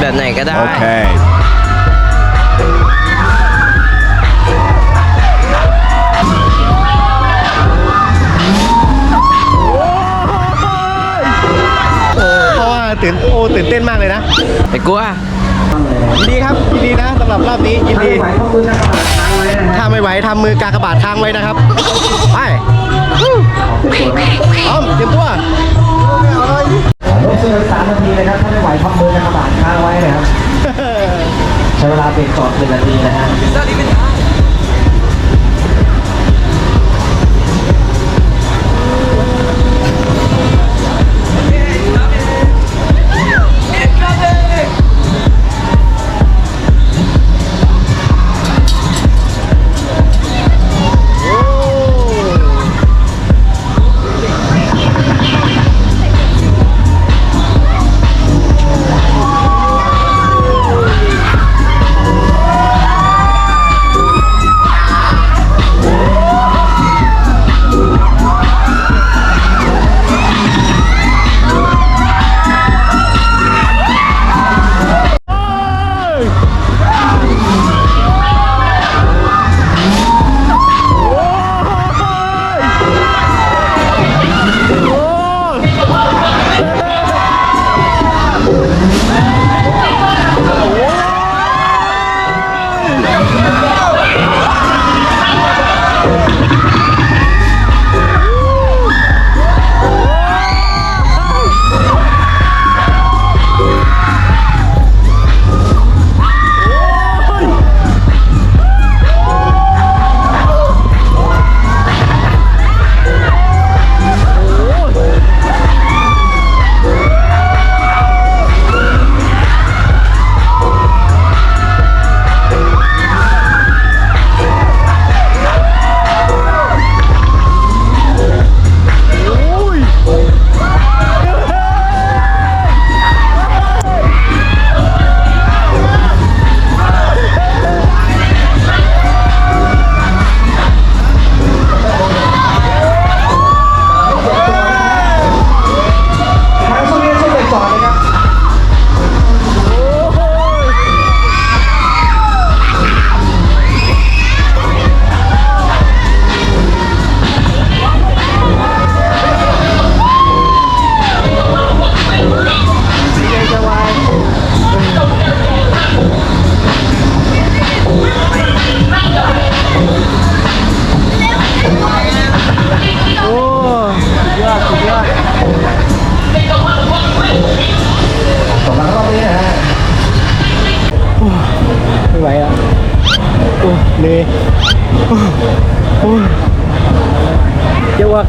แบบไหนก็ได้ Okay. โอ้เพราะว่าตื่นโอ้ตื่นเต้นมากเลยนะไปกลัว ยินดีครับยินดีนะสำหรับรอบนี้ยินดีถ้าไม่ไหวทำมือกากบาทค้างไว้นะครับไป นะครับ ใช้เวลาเบรกก่อนหนึ่งนาทีนะฮะ โอ้ยเจ้าวัก